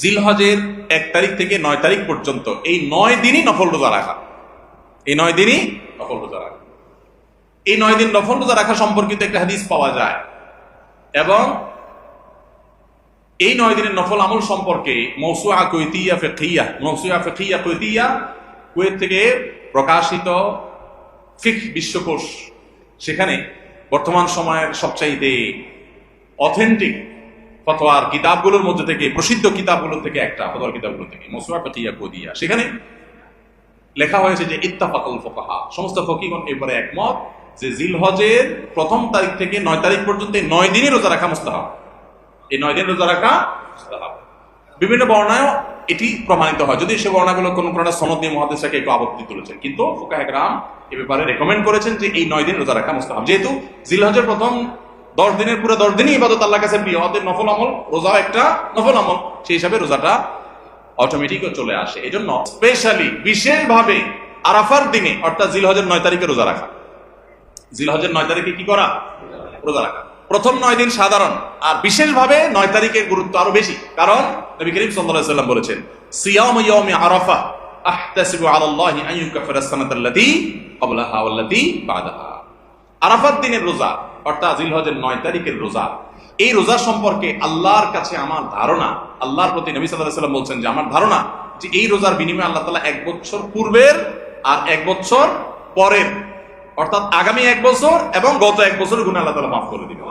জিলহজের এক তারিখ থেকে নয় তারিখ পর্যন্ত এই নয় দিনই নফল রোজা রাখা। এই নয় দিনই নফল রোজা রাখা। এই নয় দিন নফল রোজা রাখা সম্পর্কিত একটা হাদিস পাওয়া যায়। এবং এই নয় দিনের নফল আমল সম্পর্কে মৌসুয়া কৈতিয়া ফেকিয়া মৌসুয়া ফেকিয়া কৈতিয়া কুয়েত থেকে প্রকাশিত ফিক বিশ্বকোষ, সেখানে বর্তমান সময়ের সবচাইতে অথেন্টিক ফতোয়ার কিতাবগুলোর মধ্যে থেকে, প্রসিদ্ধ কিতাবগুলোর থেকে একটা, ফতোয়ার কিতাবগুলো থেকে, মৌসুয়া ফেকিয়া কৈতিয়া সেখানে লেখা হয়েছে যে ইত্তাফাকুল ফোকাহা। সমস্ত ফকিগণ এবারে একমত যে জিলহজের প্রথম তারিখ থেকে নয় তারিখ পর্যন্ত নয় দিনই রোজা রাখা মুস্তাহাব। এই নয় দিন রোজা রাখা মুস্তাহাব। বিভিন্ন বর্ণায় এটি প্রমাণিত হয়। যদি সে বর্ণাগুলো কোনো কোনো সনদ দিয়ে মহাদেশাকে একটু আপত্তি তুলেছেন, কিন্তু ফোকাহ একরাম এ ব্যাপারে রেকমেন্ড করেছেন যে এই নয় দিন রোজা রাখা মুস্তাহাব। যেহেতু জিলহজের প্রথম দশ দিনের পুরো দশ দিনই ইবাদত আল্লাহ কাছে প্রিয়। অদের নফল আমল, রোজাও একটা নফল আমল। সেই হিসাবে রোজাটা অটোমেটিক চলে আসে। এই জন্য স্পেশালি বিশেষভাবে আরাফার দিনে, অর্থাৎ জিলহজের নয় তারিখে রোজা রাখা। জিলহজের নয় তারিখে কি করা? রোজা রাখা। প্রথম নয় দিন সাধারণ, আর বিশেষভাবে নয় তারিখের গুরুত্ব আরও বেশি। কারণ নবী করিম সাল্লাল্লাহু সাল্লাম বলেছেন, সিয়াম ইয়াউমি আরাফা আহতাসিবু আলাল্লাহি আন ইউকাফিরা সানাতাল্লাতী ক্বাবলাহা ওয়াল্লাতী বাদাহা। আরাফাত দিনের রোজা, অর্থাৎ জিলহজের নয় তারিখের রোজা, এই রোজা সম্পর্কে আল্লাহর কাছে আমার ধারণা, আল্লাহর প্রতি নবী সাল্লাহ সাল্লাম বলছেন যে আমার ধারণা যে এই রোজার বিনিময়ে আল্লাহ তালা এক বছর পূর্বের আর এক বছর পরের, অর্থাৎ আগামী এক বছর এবং গত এক বছর গুণ আল্লাহ তালা মাফ করে দিবে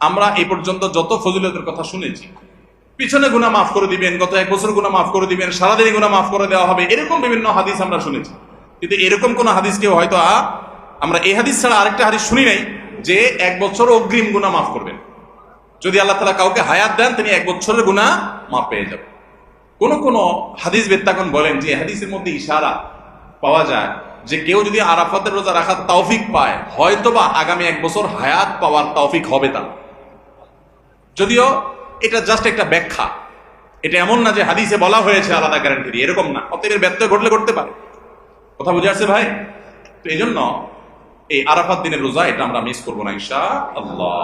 আমরা এই পর্যন্ত যত ফজিলতের কথা শুনেছি, পিছনে গুণা মাফ করে দিবেন, গত এক বছর গুণা মাফ করে দিবেন সারাদিন গুণা মাফ করে দেওয়া হবে, এরকম বিভিন্ন হাদিস আমরা শুনেছি। কিন্তু এরকম কোন হাদিস কেউ হয়তো আমরা এই হাদিস ছাড়া আরেকটা হাদিস শুনি নাই যে এক বছর অগ্রিম গুণা মাফ করবেন। যদি আল্লাহ তালা কাউকে হায়াত দেন, তিনি এক বছরের গুণা মাফ পেয়ে যাবেন। কোন কোন হাদিস বেত্তাগণ বলেন যে হাদিসের মধ্যে ইশারা পাওয়া যায় যে কেউ যদি আরাফাতের রোজা রাখার তৌফিক পায়, হয়তোবা আগামী এক বছর হায়াত পাওয়ার তৌফিক হবে তার। যদিও এটা জাস্ট একটা ব্যাখ্যা। এটা এমন না যে হাদিসে বলা হয়েছে আলাদা গ্যারান্টি এরকম না। অতএব ব্যত্যয় ঘটলে ঘটতে পারে। কথা বুঝে আছে ভাই? তো এই জন্য এই আরাফাত দিনের রোজা এটা আমরা মিস করব না ইনশা আল্লাহ